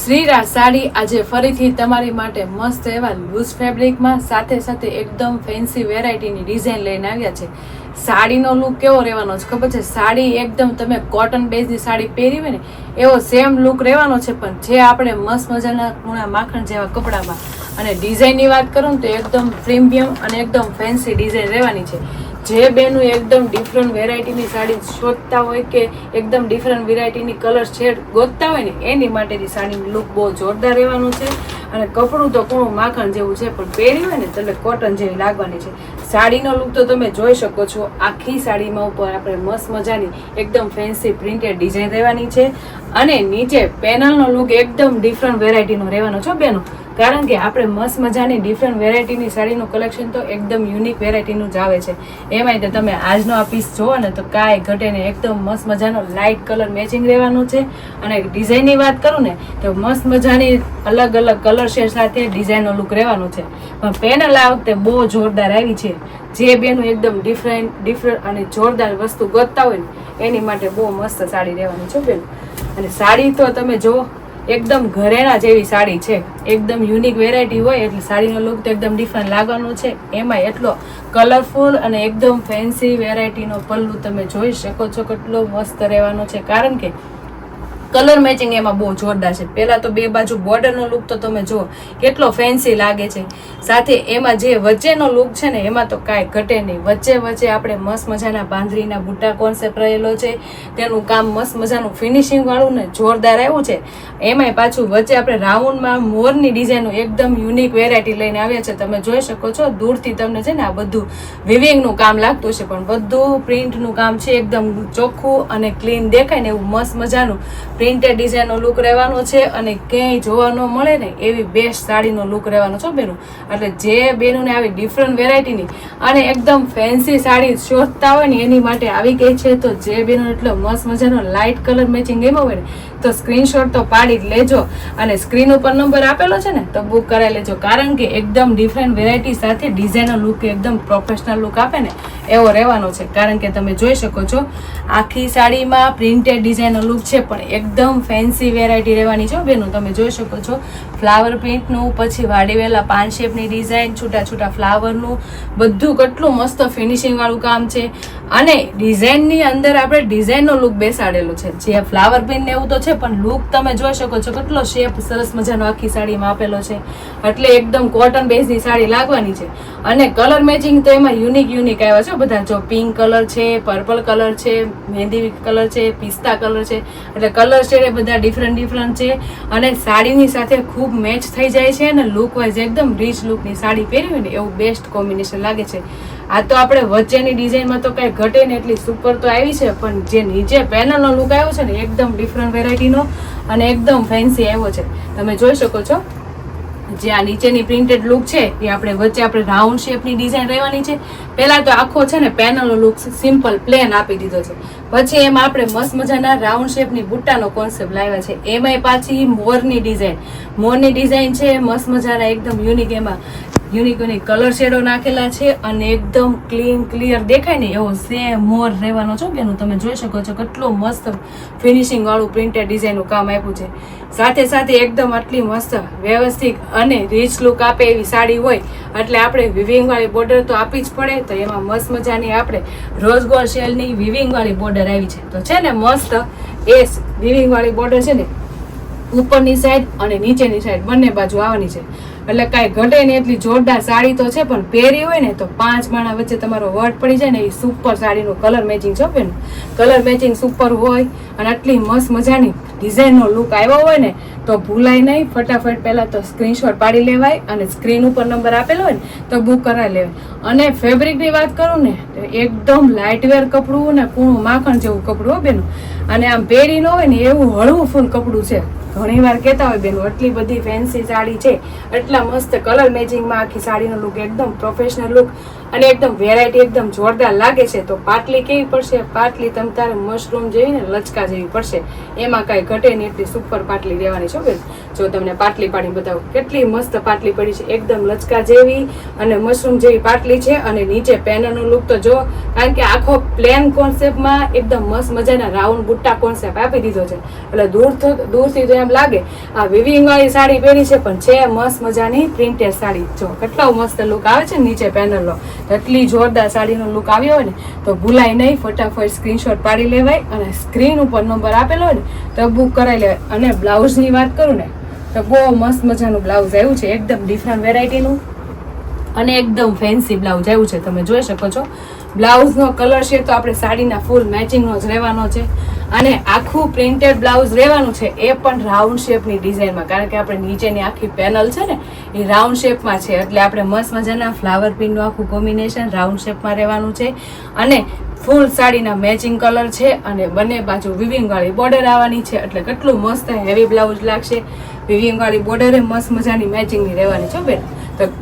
શ્રીરાજ સાડી આજે ફરીથી તમારી માટે મસ્ત એવા લૂઝ ફેબ્રિકમાં સાથે સાથે એકદમ ફેન્સી વેરાયટીની ડિઝાઇન લઈને આવ્યા છે. સાડીનો લુક કેવો રહેવાનો છે ખબર છે? સાડી એકદમ તમે કોટન બેઝની સાડી પહેરી હોય ને, એવો સેમ લુક રહેવાનો છે, પણ જે આપણે મસ્ત મજાના કૂણા માખણ જેવા કપડામાં અને ડિઝાઇનની વાત કરું તો એકદમ પ્રીમિયમ અને એકદમ ફેન્સી ડિઝાઇન રહેવાની છે. જે બેનું એકદમ ડિફરન્ટ વેરાયટીની સાડી શોધતા હોય કે એકદમ ડિફરન્ટ વેરાયટીની કલર શેડ ગોતતા હોય ને, એની માટેની સાડીનું લુક બહુ જોરદાર રહેવાનું છે. અને કપડું તો કૂણું માખણ જેવું છે, પણ પહેરી હોય ને એટલે કોટન જેવી લાગવાની છે. સાડીનો લુક તો તમે જોઈ શકો છો, આખી સાડીમાં ઉપર આપણે મસ્ત મજાની એકદમ ફેન્સી પ્રિન્ટેડ ડિઝાઇન રહેવાની છે. અને નીચે પેનલનો લુક એકદમ ડિફરન્ટ વેરાયટીનો રહેવાનો છો બેનો. કારણ કે આપણે મસ્ત મજાની ડિફરન્ટ વેરાયટીની સાડીનું કલેક્શન તો એકદમ યુનિક વેરાયટીનું જ આવે છે. એમાંય તે તમે આજનો આ પીસ જુઓ ને તો કાંઈ ઘટે ને એકદમ મસ્ત મજાનો લાઇટ કલર મેચિંગ રહેવાનું છે. અને ડિઝાઇનની વાત કરું ને, તો મસ્ત મજાની અલગ અલગ કલર શેડ સાથે ડિઝાઇનનો લુક રહેવાનું છે. પણ પેનલ આ વખતે બહુ જોરદાર આવી છે. જે બેનું એકદમ ડિફરન્ટ ડિફરન્ટ અને જોરદાર વસ્તુ ગોતતા હોય ને, એની માટે બહુ મસ્ત સાડી રહેવાની છે, બેન. અને સાડી તો તમે જુઓ એકદમ ઘરેણા જેવી સાડી છે. એકદમ યુનિક વેરાયટી હોય એટલે સાડીનો લુક તો એકદમ ડિફરન્ટ લાગવાનો છે. એમાં એટલો કલરફુલ અને એકદમ ફેન્સી વેરાયટીનો પલ્લુ તમે જોઈ શકો છો. કેટલો મસ્ત રહેવાનો છે. કારણ કે કલર મેચિંગ એમાં બહુ જોરદાર છે. પહેલાં તો બે બાજુ બોર્ડરનો લુક તો તમે જુઓ, કેટલો ફેન્સી લાગે છે. સાથે એમાં જે વચ્ચેનો લુક છે ને, એમાં તો કાંઈ ઘટે નહીં. વચ્ચે વચ્ચે આપણે મસ્ત મજાના બાંધરીના બુટ્ટા કોન્સેપ્ટ રહેલો છે. તેનું કામ મસ્ત મજાનું ફિનિશિંગવાળું ને જોરદાર આવ્યું છે. એમાંય પાછું વચ્ચે આપણે રાઉન્ડમાં મોરની ડિઝાઇનનું એકદમ યુનિક વેરાયટી લઈને આવ્યા છે. તમે જોઈ શકો છો, દૂરથી તમને છે ને આ બધું વિવિંગનું કામ લાગતું છે પણ બધું પ્રિન્ટનું કામ છે, એકદમ ચોખ્ખું અને ક્લીન દેખાય ને એવું મસ્ત મજાનું પ્રિન્ટેડ ડિઝાઇનનો લુક રહેવાનો છે અને ક્યાંય જોવા ન મળે ને એવી બેસ્ટ સાડીનો લુક રહેવાનો છે બેનું. એટલે જે બેનુને આવી ડિફરન્ટ વેરાયટીની અને એકદમ ફેન્સી સાડી શોધતા હોય ને એની માટે આવી ગઈ છે, તો જે બેનો એટલો મસ્ત મજાનો લાઇટ કલર મેચિંગ ગમ્યો હોય ને તો સ્ક્રીનશોટ તો પાડી જ લેજો અને સ્ક્રીન ઉપર નંબર આપેલો છે ને, તો બુક કરાવી લેજો. કારણ કે એકદમ ડિફરન્ટ વેરાયટી સાથે ડિઝાઇનર લુક એકદમ પ્રોફેશનલ લુક આપે ને, એવો રહેવાનો છે. કારણ કે તમે જોઈ શકો છો, આખી સાડીમાં પ્રિન્ટેડ ડિઝાઇનર લુક છે, પણ એકદમ ફેન્સી વેરાયટી રહેવાની છે બેનું. તમે જોઈ શકો છો ફ્લાવર પ્રિન્ટનું પછી વાડીવેલા પાન શેપની ડિઝાઇન છૂટા છૂટા ફ્લાવરનું બધું કેટલું મસ્ત ફિનિશિંગવાળું કામ છે. અને ડિઝાઇનની અંદર આપણે ડિઝાઇનનો લુક બેસાડેલો છે. જે ફ્લાવર પ્રિન્ટ ને એવું તો છે પણ લુક તમે જોઈ શકો છો કેટલો શેપ સરસ મજાનો આખી સાડીમાં આપેલો છે. એટલે એકદમ કોટન બેઝની સાડી લાગવાની છે. અને કલર મેચિંગ તો એમાં યુનિક યુનિક આવ્યા છે બધા. જો પિંક કલર છે પર્પલ કલર છે મહેંદી કલર છે, પિસ્તા કલર છે. એટલે કલર છે એ બધા ડિફરન્ટ ડિફરન્ટ છે. અને સાડીની સાથે ખૂબ મેચ થઈ જાય છે અને લુક વાઇઝ એકદમ રીચ લુકની સાડી પહેરવી ને એવું બેસ્ટ કોમ્બિનેશન લાગે છે. આ તો આપણે વચ્ચેની ડિઝાઇનમાં તો કાંઈ ઘટે ને એટલી સુપર તો આવી છે, પણ જે નીચે પેનલનો લુક આવ્યો છે ને, એકદમ ડિફરન્ટ વેરાયટીનો અને એકદમ ફેન્સી આવ્યો છે. તમે જોઈ શકો છો, જે આ નીચેની પ્રિન્ટેડ લુક છે, એ આપણે વચ્ચે આપણે રાઉન્ડ શેપની ડિઝાઇન રહેવાની છે. પહેલાં તો આખો છે ને પેનલનો લુક સિમ્પલ પ્લેન આપી દીધો છે. પછી એમાં આપણે મસ્ત મજાના રાઉન્ડ શેપની બુટ્ટાનો કોન્સેપ્ટ લાવ્યા છે. એમાંય પાછી મોરની ડિઝાઇન મોરની ડિઝાઇન છે, મસ્ત મજાના એકદમ યુનિક એમાં. યુનિક યુનિક કલર શેડો નાખેલા છે અને એકદમ ક્લીન ક્લિયર દેખાય ને એવો સેમ મોર રહેવાનો છો. બેનું તમે જોઈ શકો છો કેટલું મસ્ત ફિનિશિંગ વાળું પ્રિન્ટેડ ડિઝાઇનનું કામ આપ્યું છે. સાથે સાથે એકદમ આટલી મસ્ત વ્યવસ્થિત અને રીચ લુક આપે એવી સાડી હોય, એટલે આપણે વિવિંગવાળી બોર્ડર તો આપી જ પડે. તો એમાં મસ્ત મજાની આપણે રોઝ ગોલ્ડ શેલની વિવિંગવાળી બોર્ડર આવી છે. તો છે ને મસ્ત એ વિવિંગવાળી બોર્ડર છે ને ઉપરની સાઈડ અને નીચેની સાઈડ બંને બાજુ આવવાની છે. એટલે કાંઈ ઘટે નહીં, એટલી જોરદાર સાડી તો છે, પણ પહેરી હોય ને તો પાંચ માણા વચ્ચે તમારો વર્ડ પડી જાય ને એ સુપર સાડીનું કલર મેચિંગ છો બેન કલર મેચિંગ સુપર હોય અને આટલી મસ્ત મજાની ડિઝાઇનનો લુક આવ્યો હોય ને, તો ભૂલાય નહીં. ફટાફટ પહેલાં તો સ્ક્રીનશોટ પાડી લેવાય અને સ્ક્રીન ઉપર નંબર આપેલો હોય ને, તો બુક કરાવી લેવાય. અને ફેબ્રિકની વાત કરું ને, તો એકદમ લાઇટવેર કપડું ને કૂણું માખણ જેવું કપડું, હો બેનું. અને આમ પહેરી ન હોય ને એવું હળવું ફૂલ કપડું છે. ઘણી વાર કહેતા હોય, બેન એટલી બધી ફેન્સી સાડી છે, એટલા મસ્ત કલર મેચિંગમાં આખી સાડીનો લુક એકદમ પ્રોફેશનલ લુક અને એકદમ વેરાયટી એકદમ જોરદાર લાગે છે. તો પાટલી કેવી પડશે? પાટલી તમ તારે મશરૂમ જેવી ને લચકા જેવી પડશે. એમાં કાંઈ ઘટે નહીં, એટલી સુપર પાટલી રહેવાની છો બેન. જો તમને પાટલી પાડી બતાવું. કેટલી મસ્ત પાટલી પડી છે. એકદમ લચકા જેવી અને મશરૂમ જેવી પાટલી છે અને નીચે પેનલનું લુક તો જો, કારણ કે આખો પ્લેન કોન્સેપ્ટમાં એકદમ મસ્ત મજાના રાઉન્ડ બુટ્ટા કોન્સેપ્ટ આપી દીધો છે. એટલે દૂર દૂરથી તો એમ લાગે, આ વિવિંગ વાળી સાડી પહેરી છે, પણ છે મસ્ત મજાની પ્રિન્ટેડ સાડી. જો, કેટલો મસ્ત લુક આવે છે નીચે પેનલનો એટલી જોરદાર સાડીનો લુક આવ્યો હોય ને, તો ભૂલાય નહીં, ફટાફટ સ્ક્રીનશોટ પાડી લેવાય અને સ્ક્રીન ઉપર નંબર આપેલો હોય ને, તો બુક કરાવી લેવાય. અને બ્લાઉઝની વાત કરું ને, તો બહુ મસ્ત મજાનું બ્લાઉઝ આવ્યું છે, એકદમ ડિફરન્ટ વેરાયટીનું અને એકદમ ફેન્સી બ્લાઉઝ આવ્યું છે, તમે જોઈ શકો છો. બ્લાઉઝનો કલર છે તો આપણે સાડીના ફૂલ મેચિંગનો જ રહેવાનો છે. અને આખું પ્રિન્ટેડ બ્લાઉઝ રહેવાનું છે એ પણ રાઉન્ડ શેપની ડિઝાઇનમાં કારણ કે આપણે નીચેની આખી પેનલ છે ને, એ રાઉન્ડ શેપમાં છે. એટલે આપણે મસ્ત મજાના ફ્લાવર પ્રિન્ટનું આખું કોમ્બિનેશન રાઉન્ડ શેપમાં રહેવાનું છે. અને ફૂલ સાડીના મેચિંગ કલર છે અને બંને બાજુ વિવિંગ વાળી બોર્ડર આવવાની છે. એટલે કેટલું મસ્ત હેવી બ્લાઉઝ લાગશે. વિવિંગ વાળી બોર્ડરે મસ્ત મજાની મેચિંગની રહેવાની છે બેન.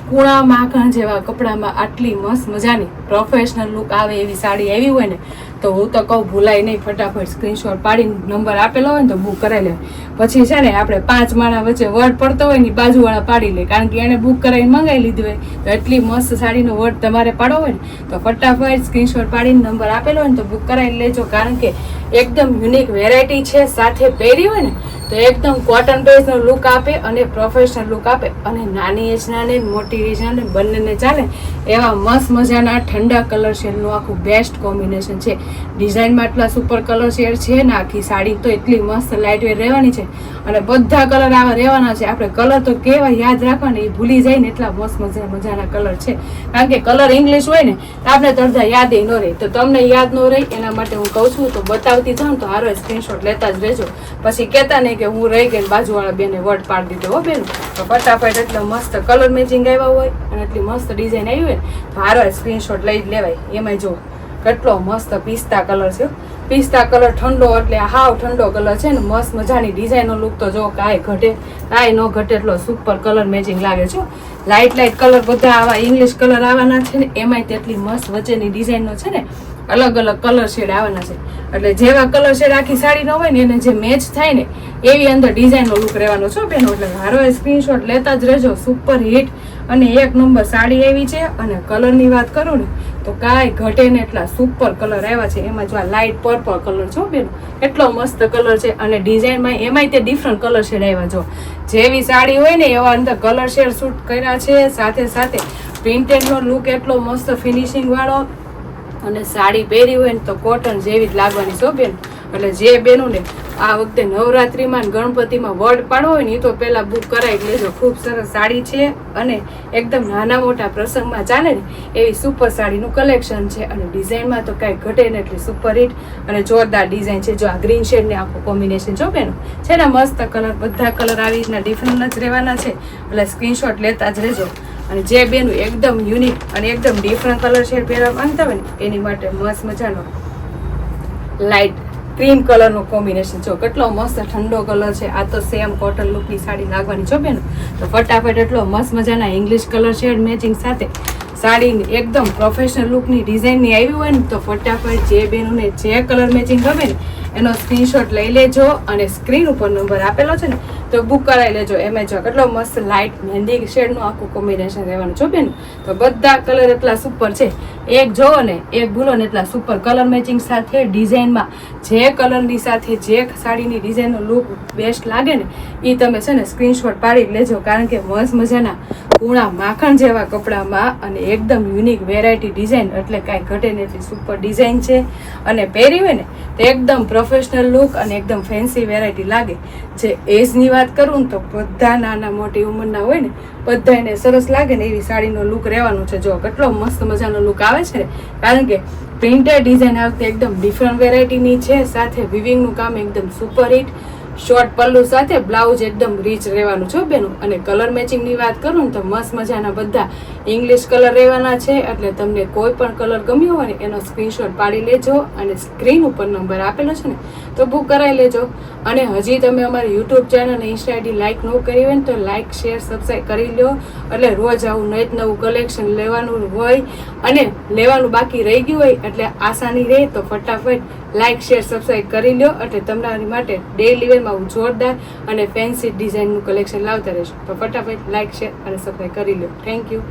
કુણા, માખણ જેવા કપડામાં આટલી મસ્ત મજાની પ્રોફેશનલ લુક આવે એવી સાડી આવી હોય ને, તો હું તો કહું ભૂલાય નહીં, ફટાફટ સ્ક્રીનશોટ પાડીને નંબર આપેલો હોય ને તો બુક કરાવી લે. પછી છે ને આપણે પાંચ માણા વચ્ચે વર્ડ પડતો હોય ને બાજુવાળા પાડી લે, કારણ કે એને બુક કરાવીને મંગાવી લીધી હોય. તો એટલી મસ્ત સાડીનો વર્ડ તમારે પાડવો હોય ને, તો ફટાફટ સ્ક્રીનશોટ પાડીને નંબર આપેલો હોય ને તો બુક કરાવી લેજો, કારણ કે એકદમ યુનિક વેરાયટી છે, સાથે પહેરી હોય ને તો એકદમ કોટન બેઝનો લુક આપે અને પ્રોફેશનલ લુક આપે. અને નાની એજના ને મોટી એજના ને બંનેને ચાલે એવા મસ્ત મજાના ઠંડા કલર શેડનું આખું બેસ્ટ કોમ્બિનેશન છે. ડિઝાઇનમાં એટલા સુપર કલર શેડ છે ને આખી સાડી તો એટલી મસ્ત લાઇટ વેટ રહેવાની છે અને બધા કલર આવા રહેવાના છે. આપણે કલર તો કેવા યાદ રાખવાને, એ ભૂલી જાય ને એટલા મસ્ત મજા મજાના કલર છે. કારણ કે કલર ઇંગ્લિશ હોય ને, તો આપણે તરતા યાદ ન રહે. તો તમને યાદ ન રહે, એના માટે હું કહું છું, તો બતાવતી જાઉં તો હારો સ્ક્રીનશોટ લેતા જ રહેજો. પછી કહેતા નહીં કે હું રહી ગઈ બાજુવાળા બેને વર્ડ પાડી દીધો, હો બેન. તો ફટાફટ એટલો મસ્ત કલર મેચિંગ આવ્યા હોય અને એટલી મસ્ત ડિઝાઇન આવી હોય તો હારો સ્ક્રીનશોટ લઈ જ લેવાય. એમાં જો કેટલો મસ્ત પિસ્તા કલર છે પિસ્તા કલર ઠંડો એટલે હાવ ઠંડો કલર છે ને મસ્ત મજાની ડિઝાઇનનો લુક તો જો કાંઈ ઘટે, કાંઈ ન ઘટે એટલો સુપર કલર મેચિંગ લાગે છે લાઇટ લાઇટ કલર બધા આવા ઇંગ્લિશ કલર આવવાના છે ને એમાંય તેટલી મસ્ત વચ્ચેની ડિઝાઇનનો છે ને અલગ અલગ કલર શેડ આવવાના છે. એટલે જેવા કલર શેડ આખી સાડીનો હોય ને એને જે મેચ થાય ને એવી અંદર ડિઝાઇનનો લુક રહેવાનો છો બેનો. એટલે મારો સ્ક્રીનશોટ લેતા જ રહેજો. સુપર હિટ અને એક નંબર સાડી એવી છે અને કલરની વાત કરું ને, તો કાંઈ ઘટે ને એટલા સુપર કલર આવ્યા છે. એમાં જો આ લાઇટ પર્પલ કલર છો બેન, એટલો મસ્ત કલર છે અને ડિઝાઇનમાં એમાંય તે ડિફરન્ટ કલર શેડ આવ્યા. જો જેવી સાડી હોય ને એવા અંદર કલર શેડ શૂટ કર્યા છે, સાથે સાથે પ્રિન્ટેડનો લુક એટલો મસ્ત ફિનિશિંગવાળો અને સાડી પહેરી હોય ને તો કોટન જેવી જ લાગવાની છો બેન. એટલે જે બેનું ને આ વખતે નવરાત્રિમાં ગણપતિમાં વર્ડ પાડવો હોય ને એ તો પહેલાં બુક કરાવી લેજો. ખૂબ સરસ સાડી છે અને એકદમ નાના મોટા પ્રસંગમાં ચાલે ને એવી સુપર સાડીનું કલેક્શન છે અને ડિઝાઇનમાં તો કાંઈ ઘટે ને એટલી સુપર હિટ અને જોરદાર ડિઝાઇન છે. જો આ ગ્રીન શેડ ને આખું કોમ્બિનેશન જો બેનો, છે ને મસ્ત કલર બધા કલર આવી રીતના ડિફરન્ટ જ રહેવાના છે. એટલે સ્ક્રીનશોટ લેતા જ રહેજો. અને જે બેનું એકદમ યુનિક અને એકદમ ડિફરન્ટ કલર શેડ પહેરવા માંગતા હોય ને, એની માટે મસ્ત મજાનો લાઇટ ક્રીમ કલરનું કોમ્બિનેશન. જો કેટલો મસ્ત ઠંડો કલર છે, આ તો સેમ કોટન લુકની સાડી લાગવાની છો બેન, તો ફટાફટ એટલો મસ્ત મજાના ઇંગ્લિશ કલર શેડ મેચિંગ સાથે સાડી એકદમ પ્રોફેશનલ લુકની ડિઝાઇનની આવી હોય ને, તો ફટાફટ જે બેનોને જે કલર મેચિંગ ગમે ને, એનો સ્ક્રીનશોટ લઈ લેજો અને સ્ક્રીન ઉપર નંબર આપેલો છે ને તો બુક કરાવી લેજો એમેઝોન કેટલો મસ્ત લાઇટ મહેંદી શેડનું આખું કોમ્બિનેશન રહેવાનું. છો બેન, તો બધા કલર એટલા સુપર છે. એક જોવો ને, એક ભૂલો ને એટલા સુપર કલર મેચિંગ સાથે ડિઝાઇનમાં જે કલરની સાથે, જે સાડીની ડિઝાઇનનો લુક બેસ્ટ લાગે ને એ તમે છે ને સ્ક્રીનશોટ પાડી લેજો. કારણ કે મસ્ત મજાના ઉણા માખણ જેવા કપડામાં અને એકદમ યુનિક વેરાયટી ડિઝાઇન એટલે કાંઈ ઘટે ને એટલી સુપર ડિઝાઇન છે. અને પહેરી હોય ને તો એકદમ પ્રોફેશનલ લુક અને એકદમ ફેન્સી વેરાયટી લાગે. જે એજની વાત કરું ને તો બધા નાના મોટી ઉંમરના હોય ને બધા એને સરસ લાગે ને એવી સાડીનો લુક રહેવાનો છે. જો કેટલો મસ્ત મજાનો લુક આવે છે કારણ કે પ્રિન્ટેડ ડિઝાઇન આવતી એકદમ ડિફરન્ટ વેરાયટીની છે, સાથે વિવિંગનું કામ એકદમ સુપર હિટ શોર્ટ પલ્લુ સાથે બ્લાઉઝ એકદમ રીચ રહેવાનું છે બેનું. અને કલર મેચિંગની વાત કરું ને તો મસ્ત મજાના બધા ઇંગ્લિશ કલર રહેવાના છે. એટલે તમને કોઈ પણ કલર ગમ્યો હોય ને એનો સ્ક્રીનશોટ પાડી લેજો અને સ્ક્રીન ઉપર નંબર આપેલો છે ને, તો બુક કરાવી લેજો. અને હજી તમે અમારી યુટ્યુબ ચેનલ અને ઇન્સ્ટા આઈડી લાઇક ન કરી હોય ને તો લાઇક શેર સબસ્ક્રાઈબ કરી લો એટલે રોજ આવું નવું નવું કલેક્શન લેવાનું હોય અને લેવાનું બાકી રહી ગયું હોય એટલે આસાની રહે તો ફટાફટ લાઇક શેર સબસ્ક્રાઈબ કરી લો એટલે તમારી માટે ડેલી વેરમાં હું જોરદાર અને ફેન્સી ડિઝાઇનનું કલેક્શન લાવતા રહીશ. તો ફટાફટ લાઇક શેર અને સબસ્ક્રાઈબ કરી લો થેન્ક યુ